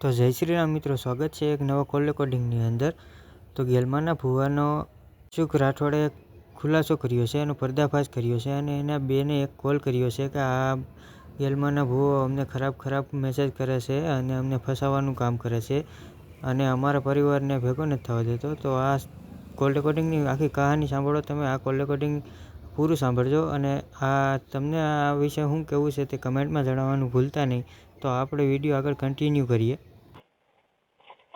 તો જય શ્રી રામ મિત્રો, સ્વાગત છે એક નવા કોલ રેકોર્ડિંગની અંદર. તો ગેલમાના ભુવાનો શુક રાઠોડે ખુલાસો કર્યો છે એનો પર્દાફાશ કર્યો છે અને એના બેને એક કોલ કર્યો છે કે આ ગેલમાના ભુવો અમને ખરાબ ખરાબ મેસેજ કરે છે અને અમને ફસાવવાનું કામ કરે છે અને અમારા પરિવારને ભેગો નથી થવા દેતો. તો આ કોલ રેકોર્ડિંગની આખી કહાની સાંભળો, તમે આ કોલ રેકોર્ડિંગ પૂરું સાંભળજો અને આ તમને આ વિશે શું કહેવું છે તે કમેન્ટમાં જણાવવાનું ભૂલતા નહીં. તો આપણે વીડિયો આગળ કન્ટિન્યુ કરીએ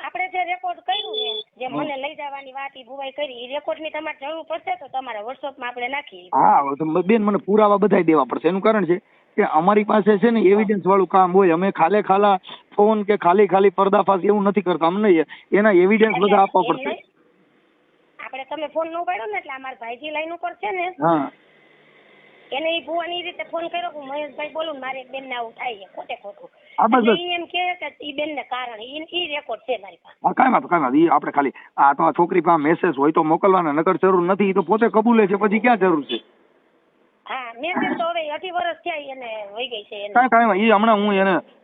આપણે જે રેકોર્ડ કર્યું ને જે મને લઈ જવાની વાત ઈ ભુવાઈ કરી. રેકોર્ડની તમારે જરૂર પડશે તો તમારા WhatsApp માં આપણે નાખી હા તો બેન મને પુરાવા બધાય દેવા પડશે. એનું કારણ છે કે અમારી પાસે છે ને એવિડન્સ વાળું કામ હોય. અમે ખાલે ખાલા ફોન કે ખાલી ખાલી પર્દાફાશ એવું નથી કરતા. અમને એના એવિડન્સ બધા આપવા પડશે. આપણે તમે ફોન નો પાડ્યો ને એટલે અમારા ભાઈજી લાઈન ઉપર છે ને હા. એને ઈ ભુવાની રીતે ફોન કર્યો કે મહેશભાઈ બોલું મારે એક બેન ને આવું થાય છે. ખોટે ખોટું. આપણે ખાલી આ તો છોકરી પાસે મેસેજ હોય તો મોકલવાના નકર જરૂર નથી તો પોતે કબૂલે છે પછી ક્યાં જરૂર છે?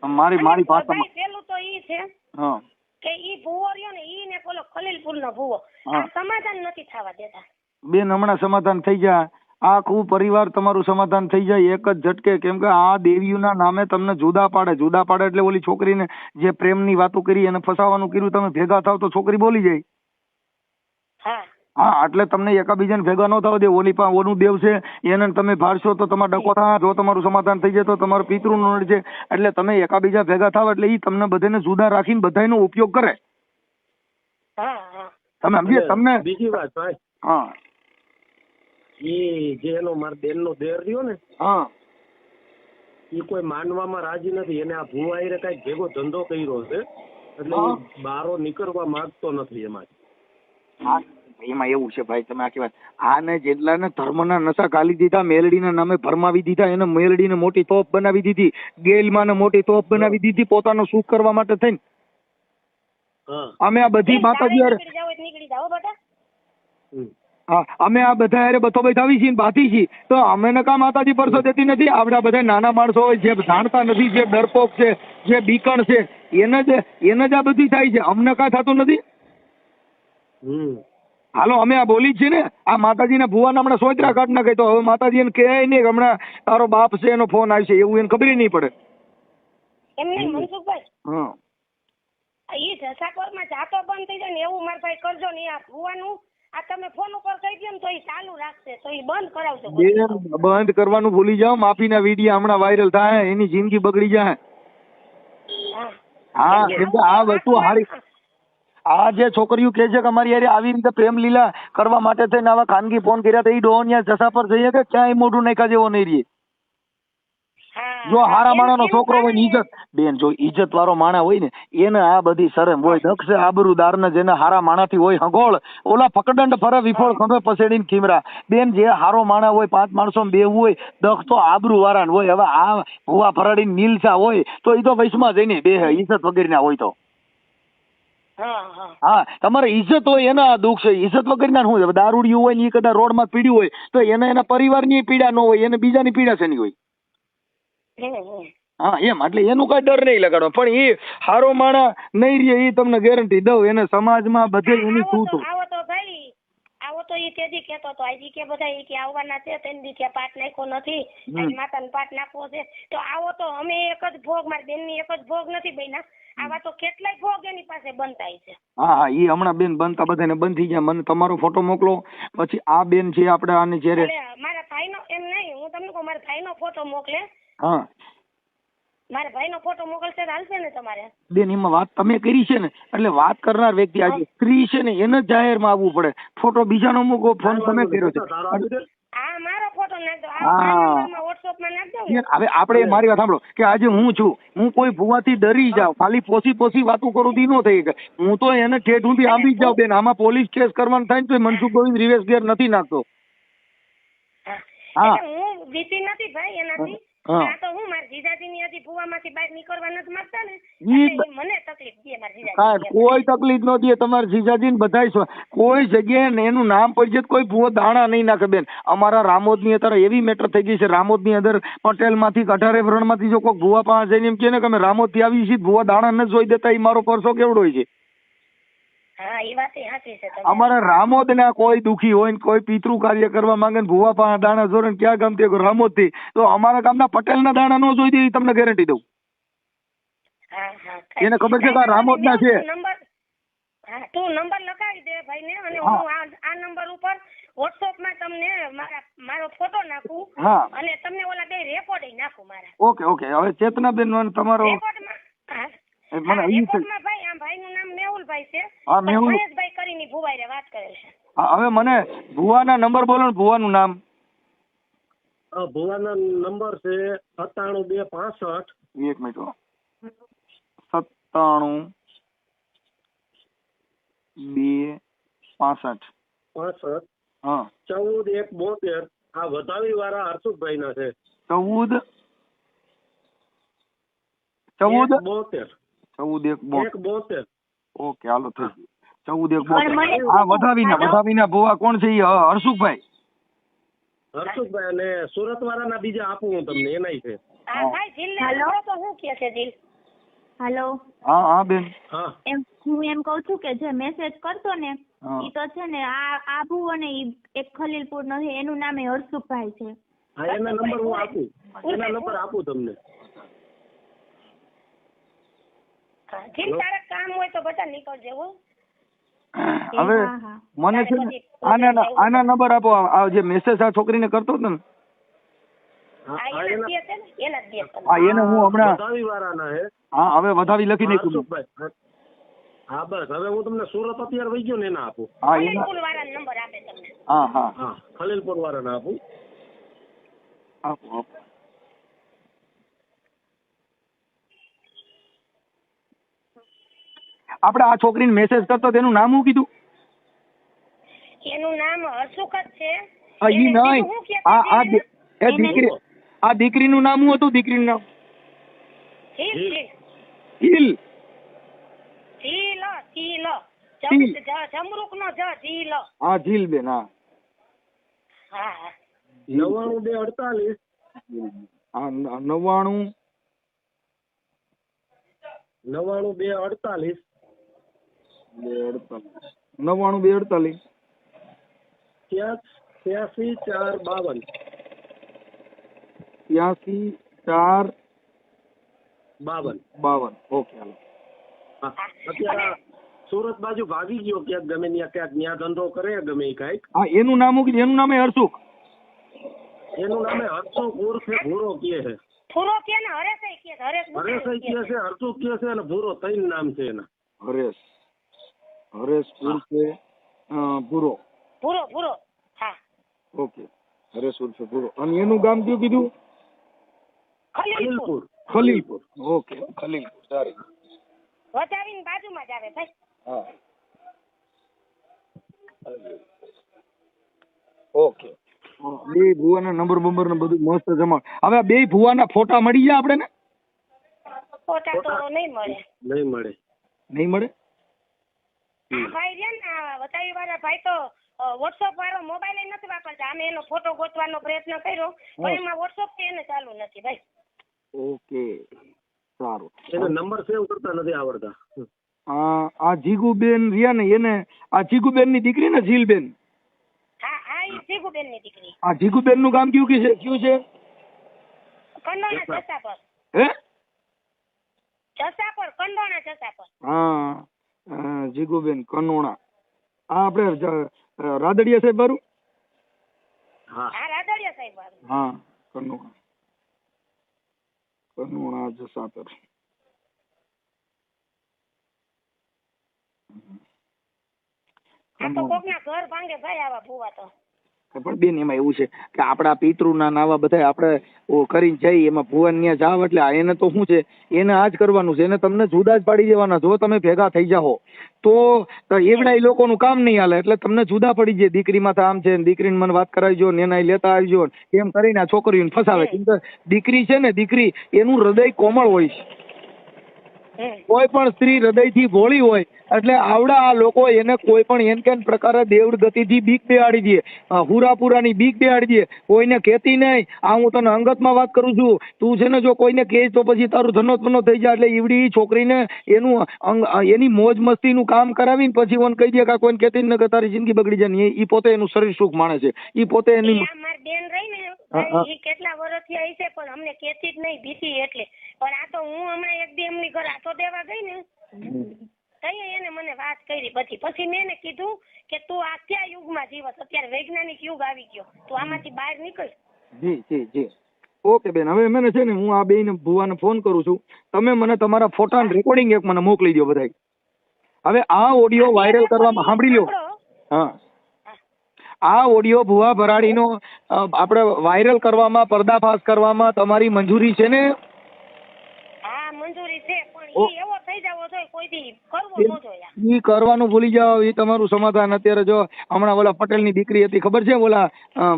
મારી મારી પેલું તો ઈ છે કે ઈ ભુવો રહ્યો ને ઈ ને પેલો ખલીલપુર નો ભુવો સમાધાન નથી થવા દેતા. બેન હમણાં સમાધાન થઈ જાય આખું પરિવાર તમારું સમાધાન થઈ જાય એક જ ઝટકે. કેમ કે આ દેવીઓના નામે તમને જુદા પાડે. જુદા પાડે એટલે ઓલી છોકરીને જે પ્રેમની વાતો કરી એને ફસાવાનું કર્યું તમે ભેગા થાવ તો છોકરી બોલી જાય. હા. હા એટલે તમને એકાબીજાને ભેગા ન થવા દે. ઓલી પા ઓનું દેવ છે એને તમે ભારશો તો તમારા ડકો થા. જો તમારું સમાધાન થઈ જાય તો તમારું પિતૃનું નડ છે. એટલે તમે એકાબીજા ભેગા થાવ એટલે ઈ તમને બધાને જુદા રાખીને બધાનો ઉપયોગ કરે. તમે સમજ્યા? તમને બીજી વાત હા. ઈ જે એનો મારા બેનનો દેર રહ્યો ને હા. ઈ કોઈ માનવામાં રાજી નથી. એને આ ભુવાઈરે કઈ ભેગો ધંધો કર્યો છે એટલે બારો નીકળવા માંગતો નથી એમાં. એમાં એવું છે ભાઈ તમે આખી વાત. આને જેટલાને ધર્મના નશા ગાલી દીધા મેલડીના નામે ભરમાવી દીધા એને મેલડીને મોટી તોપ બનાવી દીધી ગેલમાને મોટી તોપ બનાવી દીધી પોતાનું સુખ કરવા માટે થઈને. અમે આ બધી માતાજી નીકળી જાવ હોય તો નીકળી જાઓ બેટા. અમે આ બધા યારે બથો બેઠાવી છીએ બાથી છીએ. તો અમે કા માતાજી પરસો દેતી નથી? આપડા બધા નાના માણસો હોય જે જાણતા નથી જે ડરપોક છે જે બીકણ છે એને જ એને જ આ બધી થાય છે. અમને કા થતું નથી? હાલો અમે આ બોલી જ છીએ ને. આ માતાજીના ભુવાના હમણાં સોચરા કાઢ નાખે તો હવે માતાજી એને કહે નહીં કે હમણાં તારો બાપ છે એનો ફોન આવશે એવું એને ખબર નહીં પડે. એમ નહીં મનસુખભાઈ? હા. ઈ જસાપરમાં જાતો બંધ થઈ જાય ને એવું મારા ભાઈ કરજો ને આ ભુવાનું. આ તમે ફોન ઉપર કહી દો ને તો એ ચાલુ રાખશે તો એ બંધ કરાવજો બેન બંધ કરવાનું ભૂલી જાઓ માફીના વીડિયો હમણાં વાયરલ થાય એની જિંદગી બગડી જાય. હા. કેમ કે આ વસ્તુ હારી આ જે છોકરીઓ કે છે કે અમારી યારે આવી રીતે પ્રેમ લીલા કરવા માટે થઈને આવા ખાનગી ફોન કર્યા તો એ ડોનિયા જસા પર જઈએ કે ક્યાંય મોઢું નાખ્યા જેવો નહીં રહે. હા જો હારા માણા માણાનો છોકરો હોય ને કારણ બેન જો ઈજ્જત વાળો માણા હોય ને એને આ બધી શરમ હોય. દક્ષ આબરૂદાર ને જેને હારા માણાથી હોય હગોળ. ઓલા ફકડંડ ફરે વિફળ ખંભે પસેડીને ખીમરા. બેન જે હારો માણા હોય પાંચ માણસો બેવું હોય દક્ષ તો આબરૂ વાળા હોય. હવે આ ભુવા ફરાડીને નીલસા હોય તો એ તો વૈશમાં જઈને બે ઈજ્જત વગેરેના હોય તો. હા તમારે ઇજ્જત હોય એના દુઃખ છે. ઈજ્જત વગરના શું દારૂડિયું હોય ને એ કદાચ રોડમાં પીડ્યું હોય તો એને એના પરિવારની પીડા ન હોય એને બીજાની પીડા છે હોય? હમ, હમ. હા એમ. એટલે એનું કઈ ડર નહીં લગાડો પણ એ હારો માણા નહીં રે એ તમને ગેરંટી દઉં. એને સમાજમાં બધે એની શું થયું આવો તો ભાઈ. આવો તો કેતો તો આજી કે બધા એ કે આવવાના છે તેન દી કે પાટ નાખ્યો નથી. માતાને પાટ નાખવો છે. તો આવો તો અમે એક જ ભોગ મારી બેનની એક જ ભોગ નથી બન્યા. આવા તો કેટલાય ભોગ એની પાસે બનતા છે. હા હા એ હમણાં બેન બનતા બધાને બંધી ગયા. મને તમારો ફોટો મોકલો. પછી આ બેન છે આપણે આને જ્યારે મારા ભાઈનો એમ નહીં. હું તમને કહું મારા ભાઈનો ફોટો મોકલે. હા. મારા ભાઈનો ફોટો મોકલશે તો હાલશે ને તમારે. બેન એમાં વાત તમે કરી છે ને એટલે વાત કરનાર વ્યક્તિ આજે સ્ત્રી છે ને એને જ જાહેરમાં આવવું પડે. ફોટો બીજાનો મૂકો ફોન તમે કર્યો છે. દે. મારો ફોટો દો દો ને. હવે આપણે મારી વાત સાંભળો કે આજે હું છું હું કોઈ ભૂવાથી ડરી જાઉં ખાલી પોસી પોસી વાતો કરું તી નો થઈ ગઈ હું તો એને ઠેઠ ઊંધી આંબી જાઉં બેન. આમાં પોલીસ કેસ કરવાનું થાય ને તો મનસુખ ગોવિંદ રિવેશ ગેર નથી નાખતો. હા. હા. નથી ભાઈ એનાથી. હા. આ તો હું મારા જીજાજીની હજી ભૂવામાંથી બહાર નીકળવા નથી માંગતા ને એટલે મને તકલીફ દે મારા હા કોઈ તકલીફ ન દે તમારે જીજાજી ને બધાય કોઈ જગ્યાએ એનું નામ પડી જાય તો કોઈ ભૂવો દાણા નહીં નાખે બેન. અમારા રામોદની અત્યારે એવી મેટર થઈ ગઈ છે રામોદની અંદર પટેલમાંથી અઢારે વ્રણમાંથી જો કોઈ ભૂવા પાસે જઈને એમ કહે ને કે અમે રામોદથી આવી છીએ ભૂવા દાણા ન જોઈ દેતા એ મારો પરસો કેવડો હોય છે હા એ વાત સાચી છે તમારી. અમારા રામોદ ના કોઈ દુખી હોય ને કોઈ પિતૃ કાર્ય કરવા માંગે ને ભૂવા પાસે દાણા જોરે ને ક્યાં ગામથી રામોદથી તો અમારા ગામના પટેલ ના દાણા નો જોઈ દે તમને ગેરંટી દઉં. એને ખબર છે કે આ રામોદના છે. તું નંબર લખાવી દે ભાઈને અને હું આ નંબર ઉપર વોટ્સઅપમાં તમને મારા મારો ફોટો નાખું હા. અને તમને ઓલા બે રેકોર્ડ નાખું મારા. Okay okay. હવે ચેતનાબેન તમારો મને હા, છે. ભાઈ આમ ભાઈનું નામ મેહુલભાઈ છે. હા, મેહુલ. મહેશભાઈ કરીને ભુવાઈ વાત કરે છે. હવે મને ભુવાના નંબર બોલો ને ભુવાનું નામ. ભુવાના નંબર છે સત્તાણું બે પાસઠ. એક મિનિટ સત્તાણું બે પાસઠ. પાસઠ. હા. ચૌદ એક બોતેર. આ વધાવી વાળા હર્ષુભાઈ ના છે. ચૌદ. ચૌદ. બોતેર. ચૌદ એક બોતેર ઓકે હાલો થઈ ગયું. ચૌદ એક બોતેર મને- હા વધાવીના વધાવીના ભુવા કોણ છે હ- હર્ષુભાઈ અને સુરત વાળાના બીજા આપું હું તમને એનાય છે. તો શું જીલ? હાલો? હા હા બેન. એમ હું એમ કઉ છું કે જે મેસેજ કરતો ને ઈ તો છે ને આ આબુ અને ઈ એક ખલીલપુર નો છે એનું નામ એ હર્ષુભાઈ છે. હા એના નંબર હું આપું. એના નંબર આપું તમને. હા, તારે કામ હોય તો બધા નીકળજે હો. હવે. મને છે ને આના આના નંબર આપો આ જે મેસેજ આ છોકરીને કરતો હતો ને. હા એના હા હમણાં હા. હવે વધાવી લખી નાખ્યું છું હા. હા બસ હવે હું તમને સુરત અત્યારે વહી ગયો ને એના આપું. હા એના નંબર આપે તમને. હા હા. હા ખલીલપુર વાળાના આપું. આપો આપો. આપણે આ છોકરીને મેસેજ કરતો તેનું નામ શું કીધું? એનું નામ હર્ષુખ છે. આ ઈ નહીં. આ આ એ દીકરી આ દીકરીનું નામ શું હતું? દીકરીનું નામ? Hill hill. હિલ. જમરૂક નો જ હિલ. હા જીલબેન બેન હા હા. નવ્વાણું બે અડતાલીસ. નવ્વાણું. નવ્વાણું બે અડતાલીસ. બે અડતાલીસ નવ્વાણું બે અડતાલીસ ત્યાં ત્યાંસી ચાર બાવન. ત્યાંસી ચાર બાવન. બાવન. Okay hello. હા. અત્યારે સુરત બાજુ ભાગી ગયો ક્યાંક ગમે ત્યાં ક્યાંક ન્યા ધંધો કરે ગમે એ કાંઈક. હા એનું નામ હું એનું નામ એ એનું નામે હર્ષુખ ઉર્ફે ભૂરો કહે છે. ભૂરો કે ને હરેશ કે છે, હરેશ હરેશ કહે છે હર્ષુખ કહે છે અને ભૂરો ત્રણ નામ છે એના. હરેશ. હરેશ ઉર્ફે ભૂરો. ભૂરો પૂરો પૂરો હા ઓકે હરેશ ઉર્ફે ભૂરો. અને એનું ગામ કયું કીધું? ખલીલપુર. ખલીલપુર. ઓકે ખલીલપુર સારી વધાવીને બાજુમાં જ આવે ભાઈ હા. ઓકે બે ભુવાના નંબર બંબર ને બધું મસ્ત જમા હવે આ બે ભુવાના ફોટા મળી ગયા આપણે ને? ફોટા તો નહીં મળે. નહીં મળે. નહીં મળે? આ ભાઈ છે ને આ વતાવી વાળા ભાઈ તો વોટ્સઅપ વાળો મોબાઈલ નથી વાપરતા. અમે એનો ફોટો ગોતવાનો પ્રયત્ન કર્યો પણ એમાં વોટ્સઅપથી એને ચાલુ નથી ભાઈ. ઓકે. સારું. એનો નંબર સેવ કરતા નથી આવડતા. આ આ જીગુબેન રહ્યા ને એને આ જીગુબેનની દીકરી ને ઝીલબેન? હા હા એ જીગુબેનની દીકરી. આ જીગુબેનનું ગામ કયું કે છે? કયું છે? કંડોના જસા પર હે? જસા પર કંડોણા જસા પર હા. જીગુબેન કનોણા. આ આપણે રાદડિયા સાહેબ બારું હા. હા રાદડિયા સાહેબ વાળું. હા કનોણા. કનોણા જસાતર આ તો કોકના ઘર ભાંગે ભાઈ આવા ભૂવા તો. પણ બેન એમાં એવું છે કે આપણા પિતૃના નાવા બધા આપણે કરીને જઈએ એમાં ભુવન ત્યાં જાવ એટલે એને તો શું છે? એને આ જ કરવાનું છે. એને તમને જુદા જ પાડી દેવાના. જો તમે ભેગા થઈ જાઓ તો એવડા એ લોકોનું કામ નહીં હાલે. એટલે તમને જુદા પડી જાય. દીકરીમાં તો આમ છે ને દીકરીને મને વાત કરાવજો ને એના લેતા આવજો એમ કરીને આ છોકરીઓને ફસાવે. કેમ કે દીકરી છે ને દીકરી એનું હૃદય કોમળ હોય છે. કોઈ પણ સ્ત્રી હૃદયથી ભોળી હોય એટલે આવડા આ લોકો એને કોઈ પણ એન કેન પ્રકારે દેવડ ગતિથી બીક બેહાડી દે. હુરાપુરાની બીક બેહાડી દે. કોઈને કહેતી નહીં આ હું તને અંગતમાં વાત કરું છું. તું છે ને જો કોઈને કહેશ તો પછી તારું ધનોત્પનો થઈ જાય. એટલે ઈવડી છોકરીને એનું અંગ એની મોજ મસ્તીનું કામ કરાવીને પછી ઓન કહી દે કે કોઈને કહેતી ન કે તારી જિંદગી બગડી જાય એ પોતે એનું શરીર સુખ માણે છે. એ પોતે એની કેટલા વર્ષથી આવી છે પણ અમને કેતી જ નહીં બીતી એટલે. પણ આ તો હું હમણાં એક દી એમની ઘર આથો દેવા ગઈ ને તઈએ એને મને વાત કરી બધી પછી મેં એને કીધું કે તું આ કયા યુગમાં જીવસ? અત્યારે વૈજ્ઞાનિક યુગ આવી ગયો. તું આમાંથી બહાર નીકળ. જી જી જી. ઓકે બેન હવે મને છે ને હું આ બેન ભુવાને ફોન કરું છું. તમે મને તમારા ફોટા રેકોર્ડિંગ એક મને મોકલી દો બધાય. હવે આ ઓડિયો વાયરલ કરવામાં સાંભળી લો હા. આ ઓડિયો ભુવા ભરાડીનો આપણે વાયરલ કરવામાં પર્દાફાશ કરવામાં તમારી મંજૂરી છે ને હા મંજૂરી છે પણ ઓ. ઈ એવો થઈ જવો જોઈએ કોઈથી કરવો ન જોઈએ. ઈ કરવાનું ભૂલી જાઓ એ તમારું સમાધાન અત્યારે જો હમણાં ઓલા પટેલની દીકરી હતી ખબર છે ઓલા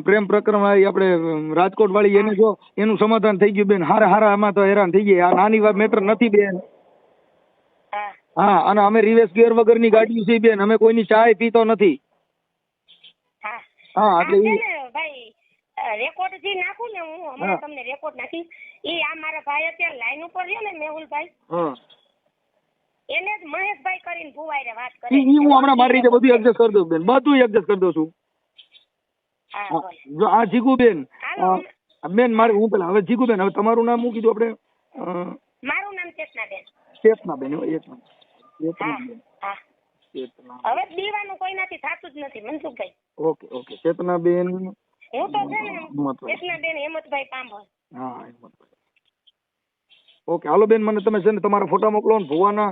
પ્રેમ પ્રકરણ વાળી આપણે રાજકોટ વાળી એને જો એનું સમાધાન થઈ ગયું બેન હારા હારા આમાં તો હેરાન થઈ ગયા. આ નાની વાત મેટર નથી બેન. હા. અને અમે રિવેસ ગેર વગરની ગાડીઓ છે બેન અમે કોઈની ચાય પીતો નથી. હા. એટલે ભાઈ રેકોર્ડ જે નાખું ને હું હમણાં તમને રેકોર્ડ નાખીશ. ઈ આ મારા ભાઈ અત્યારે લાઈન ઉપર છે ને મેહુલભાઈ હા. એને જ મહેશભાઈ કરીને ભુવાઈ વાત કરે ઈ હું હમણાં મારી રીતે બધું એડજસ્ટ કરી દઉં બેન. બધું એડજસ્ટ કરી દઉં છું. હા હા. જો આ જીગુ બેન બેન મારે હું પેલા હવે જીગુબેન હવે તમારું નામ શું કીધું આપણે? મારું નામ ચેતના બેન ચેતના એક મિનિટ. હા હા. હવે દીવાનું કોઈ નથી થતું જ નથી મનસુખભાઈ. Okay okay. ચેતના બેન હું તો છે ને ચેતના બેન હેમંતભાઈ પાંભર હા ઓકે હાલો બેન મને તમે છે ને તમારા ફોટા મોકલો ને ભુવાના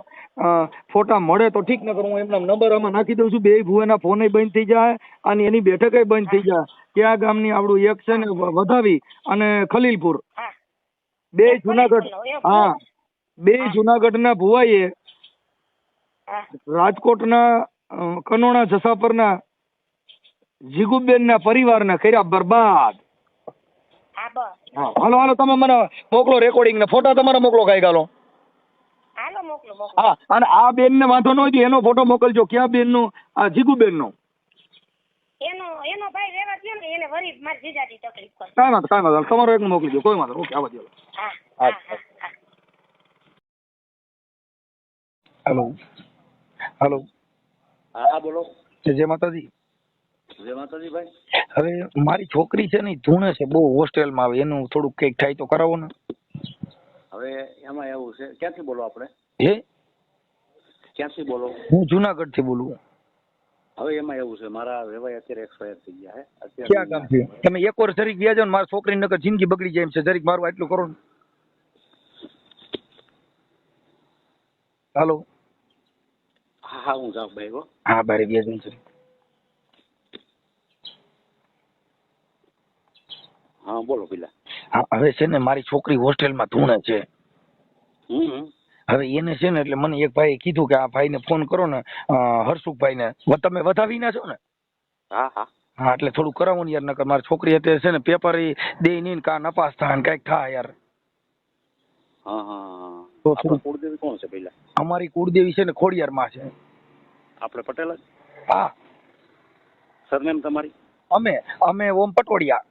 ફોટા મળે તો ઠીક નકર હું એમના નંબર આમાં નાખી દઉં છું. બે ભુવાના ફોને બંધ થઈ જાય અને એની બેઠકે બંધ થઈ જાય. ક્યાં ગામની આપણું એક છે ને વધાવી અને ખલીલપુર. હા બે જુનાગઢ હા. બે જુનાગઢના ભુવાએ હા. રાજકોટના કનોણા જસાપરના જીગુબેનના પરિવારના કર્યા બરબાદ. હા હાલો હાલો તમે મને મોકલો રેકોર્ડિંગ ને ફોટા તમારા મોકલો કાંઈ ગાલો હાલો મોકલો મોકલો. હા અને આ બેન ને વાંધો ન હોય એનો ફોટો મોકલજો ક્યાં બેન નો આ જીગુબેન નો એનો એનો ભાઈ રેવા દ્યો ને એને વરી મારી જીજાજી તકલીફ કરે કાંઈ વાંધો કાંઈ વાંધો તમારો એક મોકલી દો કોઈ વાંધો નહીં. ઓકે આવા દો હા હેલો. હેલો. હા બોલો. જય માતાજી. જય માતાજી ભાઈ હવે મારી છોકરી છે ને ધૂણે છે બહુ હોસ્ટેલમાં આવે એનું થોડુંક કંઈક થાય તો કરાવો ને. હવે એમાં એવું છે ક્યાંથી બોલો આપણે? હે? ક્યાંથી બોલો? હું જુનાગઢથી બોલું. હવે એમાં એવું છે મારા વેવાય અત્યારે એક્સપાયર થઈ ગયા છે ક્યાં ગામથી તમે એક વાર જરીક વ્યાજો ને મારા છોકરી નગર જિંદગી બગડી જાય એમ છે. જરીક મારું આટલું કરો ને. હાલો. હા હા હું જાઉં ભાઈ હો. હા બારે વ્યાજો હા બોલો પેલા હવે છે ને મારી છોકરી હોસ્ટેલમાં ધૂણે છે. હવે એને છે ને એટલે મને એક ભાઈએ કીધું કે આ ભાઈને ફોન કરો ને વ- તમે વધાવીના છો ને? હા હા. હા એટલે થોડું કરાવો ને યાર નકર મારી છોકરી અત્યારે છે ને પેપર એ દે નહીં કા નપાસ થાય ને કંઈક થાય યાર. હા હા તો કુળદેવી કોણ છે પેલા અમારી કુળદેવી છે ને ખોડિયાર માં છે. આપણે પટેલ હા. સરનેમ તમારી? અમે અમે ઓમ પટોડિયા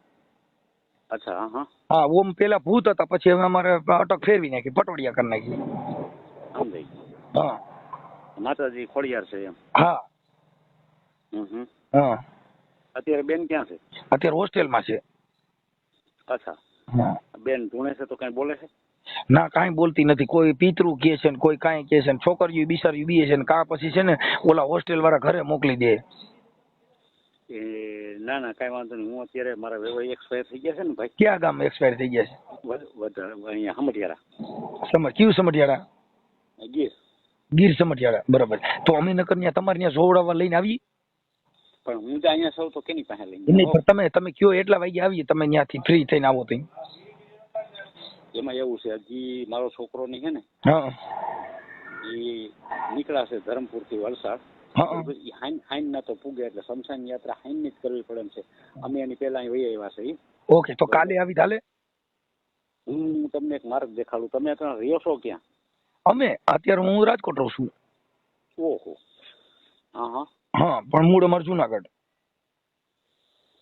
અચ્છા હા ઓમ પેલા ભૂત હતા પછી હવે અમારે અટક ફેરવી નાખી પટોડિયા કરી નાખી. સમજાઈ હા. માતાજી ખોડિયાર છે એમ. હા. હમ હા. અત્યારે બેન ક્યાં છે? અત્યારે હોસ્ટેલમાં છે. અચ્છા. હા. બેન ધૂણે છે તો કઈ બોલે છે? ના કાંઈ બોલતી નથી. કોઈ પિતૃ કે છે ને કોઈ કાંઈ કે છે ને છોકરીઓ બિસારીઓ બીએ છે ને કા પછી છે ને ઓલા હોસ્ટેલ વાળા ઘરે મોકલી દે. એ ના ના કઈ વાંધો નહીં. હું અત્યારે મારા વેવાઈ એક્સપાયર થઈ ગયા છે ને ભાઈ. ક્યાં ગામ એક્સપાયર થઈ ગયા છે? વધારે અહીંયા હમટિયારા છે સમજ કયું સમઢિયાળા? ગીર. ગીર સમઢિયાળા બરાબર. તો અમે નકર ત્યાં તમારે ત્યાં જોવડાવવા લઈને આવી પણ હું ત્યાં અહીંયા સૌ તો કેની પાસે લઈને નહીં પણ તમે તમે કયો એટલા વાગે આવીએ? તમે ત્યાંથી ફ્રી થઈને આવો તો એમાં. એવું છે હજી મારો છોકરો નહીં છે ને? હા. એ નીકળાશે ધરમપુરથી વલસાડ. બરોબર? હાઈન હાઈન ના તો પૂગે એટલે શમશાન યાત્રા હાઈનની જ કરવી પડે છે. અમે એની પહેલા અહીં વહી આવ્યા છે ઓકે તો કાલે આવી ચાલે હું તમને એક માર્ગ દેખાડું. તમે અત્યારે રહ્યો છો ક્યાં? અમે? અત્યારે હું રાજકોટ રહું છું. ઓહો. હા હા. હા પણ મૂળ અમારું જુનાગઢ.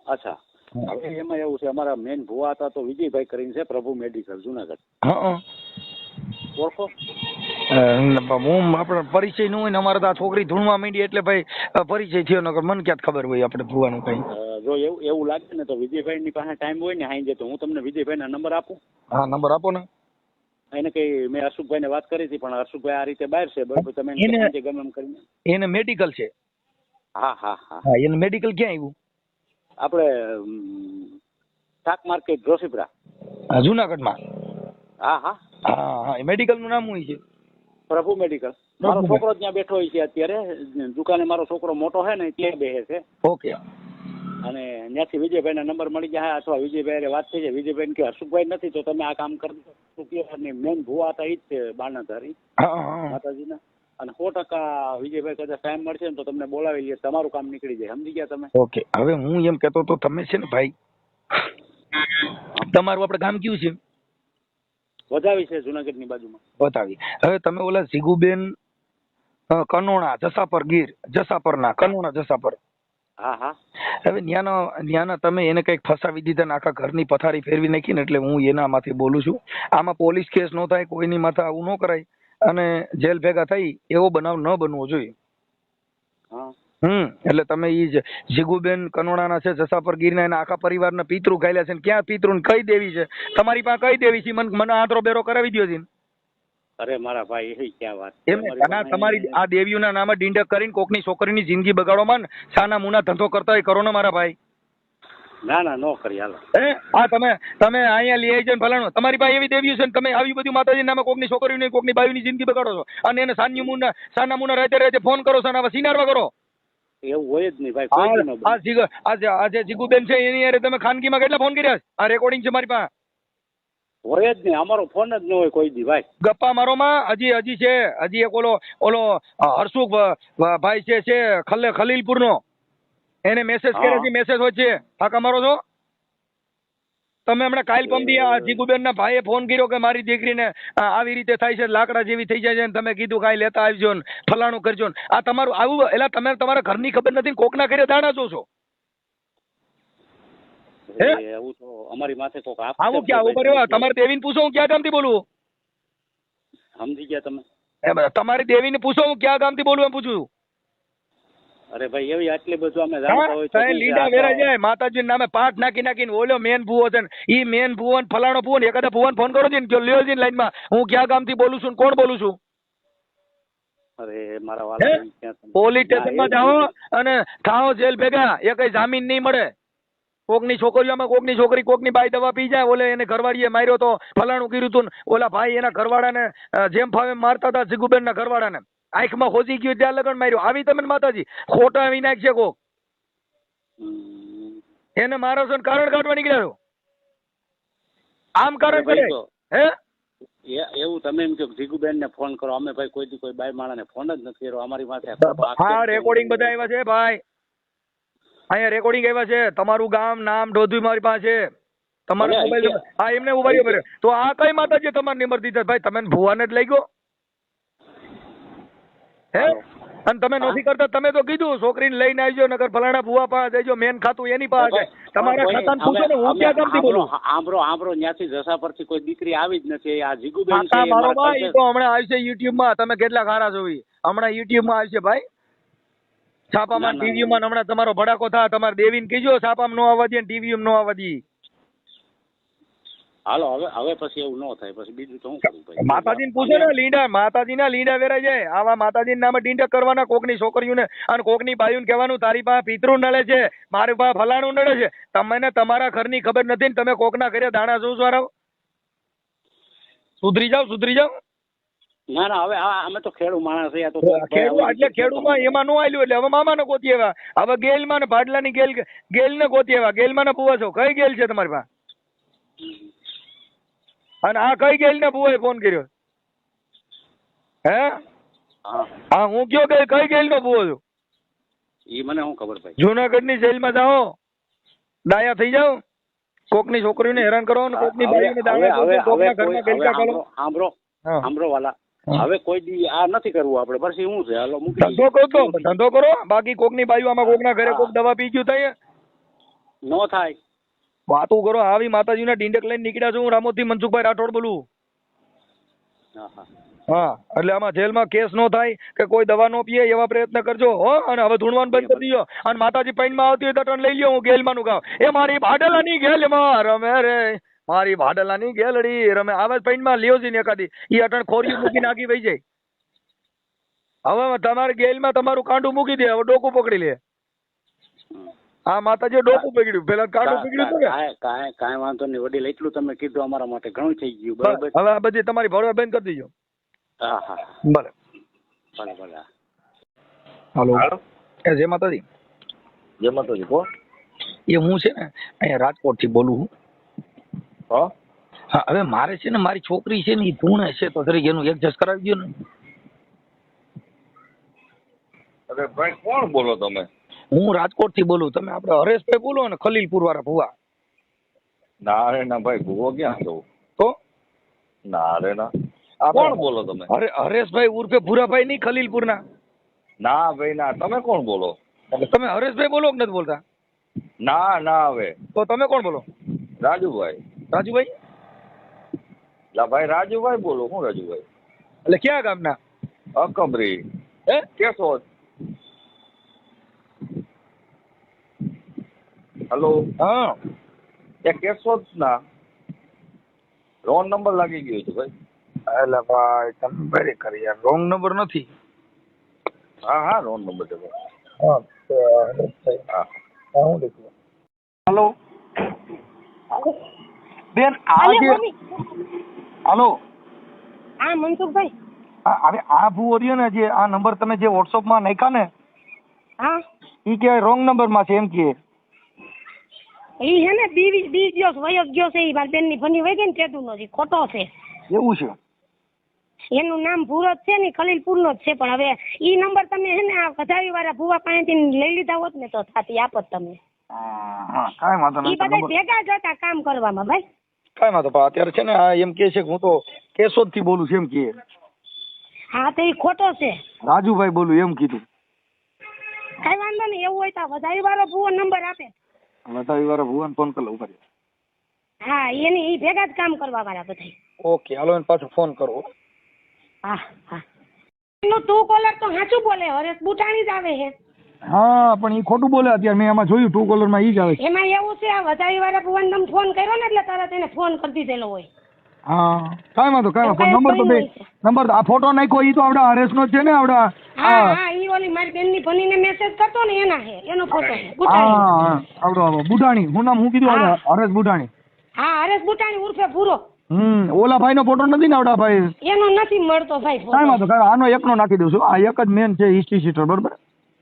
અચ્છા. હવે એમાં એવું છે અમારા મેન ભુવા હતા તો વિજયભાઈ કરીને છે પ્રભુ મેડિકલ જુનાગઢ. હા. ઓળખો? હું આપણે પરિચય ન હોય ને અમારે તો આ છોકરી ધૂણવા માંડી એટલે ભાઈ પરિચય થયો નકર મને ક્યાં ખબર હોય આપણે ભુવાનું કઈ. જો એવું એવું લાગે ને તો વિજયભાઈ ની પાસે ટાઈમ હોય ને હાઈ તો હું તમને વિજયભાઈ ના નંબર આપું. હા નંબર આપો ને. એને કઈ મેં અશોકભાઈ ને વાત કરી હતી પણ અશોકભાઈ આ રીતે બહાર છે બરોબર તમે એને ગમે એમ કરીને. એને મેડિકલ છે. હા હા હા. હા એને મેડિકલ ક્યાં આવ્યું આપણે શાક માર્કેટ જોશીપુરા જુનાગઢ જુનાગઢમાં? હા હા. હા હા મેડિકલનું નામ હોય છે. પ્રભુ મેડિકલ. મારો છોકરો ત્યાં બેઠો હોય છે અત્યારે. દુકાને મારો છોકરો મોટો છે ને ત્યાં બેસે છે. ઓકે. અને ત્યાંથી વિજયભાઈ ના નંબર મળી ગયા અથવા વિજયભાઈ વાત થઈ છે વિજયભાઈ કે હર્ષુભાઈ નથી તો તમે આ કામ કરી દો. મેન ભૂવા હતા એ જ છે બાણાધારી. માતાજીના. અને સો ટકા વિજયભાઈ કદાચ ટાઈમ મળશે ને તો તમને બોલાવી લઈએ. તમારું કામ નીકળી જાય. સમજી ગયા તમે? ઓકે. હવે હું એમ કેતો તો તમે છે ને ભાઈ તમારું આપણે ગામ કયું છે? વધાવી છે જુનાગઢની બાજુમાં. વધાવી. હવે તમે ઓલા જીગુબેન કનોણા જસાપર ગીર જસાપરના કનોણા જસાપર. હા હા. હવે ન્યાનો ન્યાના તમે એને કંઈક ફસાવી દીધા આખા ઘરની પથારી ફેરવી નાખી ને એટલે હું એનામાંથી બોલું છું. આમાં પોલીસ કેસ નો થાય કોઈની માથે આવું ન કરાય અને જેલ ભેગા થઈ એવો બનાવ ન બનવો જોઈએ. હા. હમ એટલે તમે ઈ જ જીગુબેન કનોડાના છે જસાપર ગીરના એના આખા પરિવારના પિતૃ ખાયલા છે ને ક્યાં પિતૃ ને કઈ દેવી છે? તમારી પાસે કઈ દેવી છે? મને મને આંતરો બેરો કરાવી દો છે અરે મારા ભાઈ એ ક્યાં વાત એમ ના તમારી આ દેવીઓના નામે ડીંડક કરીને કોકની છોકરીની જિંદગી બગાડો માં સાના મુના ધંધો કરતા હોય કરો ને મારા ભાઈ. ના ના નો કરી હાલો. એ આ તમે તમે અહીંયા લઈ આવી ફલાણું તમારી પાસે એવી દેવીઓ છે ને તમે આવી બધી માતાજી નામે કોકની છોકરીની કોકની બાયુની જિંદગી બગાડો છો. અને એને સાન્યુ મુના સાના મુના રાતે રાતે ફોન કરો છો અને સિનારવા કરો. એવું હોય જ નહીં ભાઈ આ બને. આ જીગ જે- જીગુબેન છે એની હારે તમે ખાનગીમાં કેટલા ફોન કર્યા આ રેકોર્ડિંગ છે મારી પાસે. હોય જ નહીં અમારો ફોન જ ન હોય કોઈ દી ભાઈ. ગપ્પા મારો માં હજી હજી છે હજી એક ઓલો ઓલો ભ- ભાઈ છે છે ખલે ખલીલપુર નો એને મેસેજ કર્યો કર્યા છે મેસેજ હોય છે. ફાકા મારો છો? તમે હમણાં કાલ પંપી જીગુબેનના ભાઈએ ફોન કર્યો કે મારી દીકરીને આવી રીતે થાય છે લાકડા જેવી થઈ જાય છે તમે કીધું કાંઈ લેતા આવજો ને ફલાણું કરજો ને. આ તમારું આવું એટલે તમે તમારા ઘરની ખબર નથી કોકના ઘરે દાણા જો છો હે? એવું તો અમારી માથે કોક આવું ક્યાં ઊભા રહ્યો તમારે દેવીને પૂછો હું ક્યાં ગામથી બોલું? સમજી ગયા તમે. તમારી દેવીને પૂછો હું ક્યાં ગામથી બોલું એમ પૂછું. અરે ભાઈ એવી આટલી બધું અમે જાણતા હોય છે? લીડા વેરા જાય માતાજી નામે પાઠ નાખી નાખીને ઓલો મેન ભૂવો છે ઈ મેન ભૂવો ને ફલાણો ભૂવો ને એકાદા ભૂવાને ફોન કરો છે ને કે લ્યો છે લાઈનમાં હું ક્યાં ગામથી બોલું છું ને કોણ બોલું છું? અરે મારા વાલા પોલીસ સ્ટેશનમાં જાઓ અને થાઓ જેલ ભેગા એ કઈ જામીન નહીં મળે. કોકની છોકરીઓમાં કોકની છોકરી કોકની બાઈ દવા પી જાય ઓલે એને ઘરવાળીએ માર્યો તો ફલાણું કર્યું તું ને ઓલા ભાઈ એના ઘરવાળાને ને જેમ ફાવે મારતા હતા જીગુબેન ના ઘરવાળાને. આંખમાં ખોજી ગયું ત્યાં લગન માર્યું. આવી તમે ને માતાજી ખોટા વિનાક છે કોક. એને મારો છો કારણ કાઢવા નીકળ્યો આમ કારણ કરે? હે? એવું તમે એમ કહો ભીગુબેન ને ફોન કરો. અમે ભાઈ કોઈ કોઈ બાય બાઈ માણસને ફોન જ નથી કર્યો. અમારી માથે હા રેકોર્ડિંગ બધા આવ્યા છે ભાઈ. અહીંયા રેકોર્ડિંગ આવ્યા છે. તમારું ગામ નામ ઢોધવી મારી પાસે. તમારો મોબાઈલ હા એમને ઊભા રહ્યો તો આ કઈ માતાજી તમારી નંબર દીધા ભાઈ તમે ભુવાને જ લઈ ગયો? હે? અને તમે નથી કરતા તમે તો કીધું છોકરીને લઈને આવજો નગર ફલાણા ભુવા પાસે દેજો મેન ખાતું એની પાસે. તમારા ખાતાને પૂછો ને હું ક્યાં કરતી બોલું? આંબરો આંબરો ન્યાથી જસા પરથી કોઈ દીકરી આવી જ નથી. આ જીગુબેન છે મારો ભાઈ તો હમણાં આવશે યુટ્યુબમાં તમે કેટલા ખારા છો હમણાં યુટ્યુબમાં આવશે ભાઈ. છાપામાં ટીવી માં હમણાં તમારો ભડાકો થા તમારે દેવીને કીજો છાપામાં નો આવવા દે ટીવી માં નો આવવા દે. હાલો હવે હવે પછી એવું ન થાય પછી બીજું તો શું કરું ભાઈ? માતાજીને પૂછો ને લીંડા માતાજીના લીંડા વેરાઈ જાય. આવા માતાજીના નામે ડીંડા કરવાના કોકની છોકરીઓને અને કોકની બાયુને કહેવાનું તારી પાસે પિતૃ નડે છે મારી પાસે ફલાણું નડે છે. તમને તમારા ઘરની ખબર નથી ને તમે કોકના ઘરે દાણા જોઉં છો સુધરી જાઓ સુધરી જાઓ. ના ના હવે અમે તો ખેડૂ માણસ છે તો ખેડૂ એટલે ખેડૂમાં એમાં નો આલ્યું એટલે હવે મામાને ગોતી આવ્યા હવે ગેલમાં ને ભાડલાની ગેલ ગેલને ગોતી આવ્યા ગેલમાં ને પૂવા છો કઈ ગેલ છે તમારી પાસે અને આ કઈ ગેલ ને ભૂવાએ ફોન કર્યો? હે? હા. હા કયો કે કઈ ગેલ નો ભૂવો છું એ મને હું ખબર ભાઈ? જુનાગઢની જેલમાં જાઓ. દાયા થઈ જાઓ. છોકરીઓને હેરાન કરો ને બાઈઓને હવે હવે કરો, કોકના હવે કોઈ- ઘરમાં હવે સાંભળો સાંભળો વાલા. હવે કોઈ દી આ નથી કરવું આપણે. પછી હું છે? હાલો મૂકી ધંધો કરો તો ધંધો કરો. બાકી કોકની બાઈઓ આમાં કોકના ઘરે કોક દવા પી ગયું થાય? નો થાય. વાતું કરો આવી માતાજીના ડીંડક લઈને નીકળ્યા છું હું રામોદથી મનસુખભાઈ રાઠોડ બોલું. હા એટલે આમાં જેલમાં કેસ નો થાય કે કોઈ દવા નો પીએ એવા પ્રયત્ન કરજો હો અને હવે ધૂણવાનું બંધ કરી દો અને માતાજી પૈનમાં આવતી હોય તો ટન લઈ લ્યો હું ગેલમાંનું ગામ. એ મારી ભાડલાની ગેલમાં રમે રે. મારી ભાડલાની ગેલડી રમે. આવે પૈનમાં લ્યો છે ને એકાદી. એ અટણ ખોરી મૂકી નાખી વહી જાય. હવે તમારે ગેલમાં તમારું કાંડું મૂકી દે હવે ડોકું પકડી લે. હા માતાજી ડોકું પકડ્યું. પેલા કાંડું પકડ્યું હતું ને કાંઈ કાંઈ કાંઈ વાંધો નહીં. વડીલ એટલું તમે કીધું અમારા માટે ઘણું થઈ ગયું. બરાબર? હવે આ બધી તમારી ભરવા બંધ કરી દીજો. હા હા ભલે. ભલે ભલે હાલો. એ જય માતાજી. જય માતાજી કોણ? એ હું છે ને અહીંયા રાજકોટથી બોલું છું. હા? હા હવે મારે છે ને મારી છોકરી છે ને એ ધૂણે છે તો જરીક એનું એડજસ્ટ કરાવી દો ને. અરે ભાઈ કોણ બોલો તમે? હું રાજકોટથી બોલું તમે આપણે હરેશભાઈ બોલો ને ખલીલપુર વાળા ભુવા. ના રે ના ભાઈ ભુવો ક્યાં જવું? તો? ના રે ના આપણે કોણ બોલો તમે? અરે હરેશભાઈ ઉર્ફે ભૂરાભાઈ નહીં ખલીલપુર ના ના ભાઈ ના. તમે કોણ બોલો? તમે હરેશભાઈ બોલો કે નથી બોલતા? ના ના હવે. તો તમે કોણ બોલો? રાજુભાઈ. રાજુભાઈ? લા ભાઈ રાજુભાઈ બોલો. હું રાજુભાઈ? એટલે ક્યાં ગામના? અકબરી હે? કેશોદ. હલો. હા. એ કેશોદ ના રોંગ નંબર લાગી ગયો છે ભાઈ. એટલે ભાઈ તમે ભરી કરી યાર રોંગ નંબર નથી? હા હા રોંગ નંબર છે ભાઈ. હા હા. દેખું. હલો. બેન આ હલો જે મમ્મી હાલો. હા મનસુખભાઈ. આ- હવે આ ભૂવો રહ્યો ને જે આ નંબર તમે જે વોટ્સઅપમાં નાખ્યા ને હા. એ કે રોંગ નંબરમાં છે એમ કે ઈ હે ને બીવી બી ગયો વયો ગયો છે ઈ મારી બેનની ભની વહી ગઈ ને તેતું નથી ખોટો છે. એવું છે? એનું નામ ભૂરત છે ને ખલીલપુર નો જ છે પણ હવે ઈ નંબર તમે હે ને આ વધાવી વાળા ભૂવા પાસેથી લઈ લીધા હોત ને તો થાતી આપત તમે. હા વાંધો ઈ બધા ભેગા જ હતા કામ કરવામાં ભાઈ. કાંઈ વાંધો પણ અત્યારે છે ને આ એમ કે છે કે હું તો કેશોદથી બોલું છું એમ કે હા તો ઈ ખોટો છે. રાજુભાઈ બોલું એમ કીધું. કઈ વાંધો નહીં એવું હોય તો વધારી વાળો ભૂવો નંબર આપે. વધાવી વાળા ભુવન ફોન કરી લઉં કરી હા એની ઈ ભેગા જ કામ કરવા વાળા બધા ઓકે હાલો એને પાછો ફોન કરો. હા હા. એનું તું કોલર તો સાચું બોલે હરેશ બુટાણી જ આવે છે. હા પણ એ ખોટું બોલે અત્યારે મેં એમાં જોયું ટુ કોલરમાં ઈ જ આવે છે. એમાં એવું છે આ વધારી વાળા ભુવન તમે ફોન કર્યો ને એટલે તરત એને ફોન કરી દીધેલો હોય. હા. કાંઈ વાંધો કાંઈ વાંધો. નંબર તો બે નંબર આ ફોટો નાખ્યો ઈ તો આપડા હરેશ નો છે ને આપડા હા હા. ઈ ઓલી મારી બેનની ભણીને મેસેજ કરતો ને એના હે એનો ફોટો છે. બુટાણી. હા આવડો આવડો. બુટાણી. હું નામ હું કીધું? હા. હરેશ બુટાણી. હા હરેશ બુટાણી ઉર્ફે ભૂરો. હમ ઓલા ભાઈ નો ફોટો નથી ને આવડા ભાઈ? એનો નથી મળતો ભાઈ કાંઈ વાંધો કાંઈ આનો એકનો નાખી દઉં છું. આ એક જ મેન છે હિસ્ટ્રી શીટર બરોબર?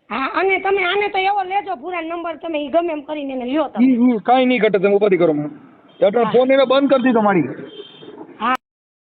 હા અને તમે આને તો એવો લેજો ભૂરા નંબર તમે ઈ ગમે એમ કરીને એને લ્યો તમે. કાંઈ નહીં ઘટે તમે ઉપાધિ કરો મને. એટલે ફોન એને બંધ કરી દીધો મારી.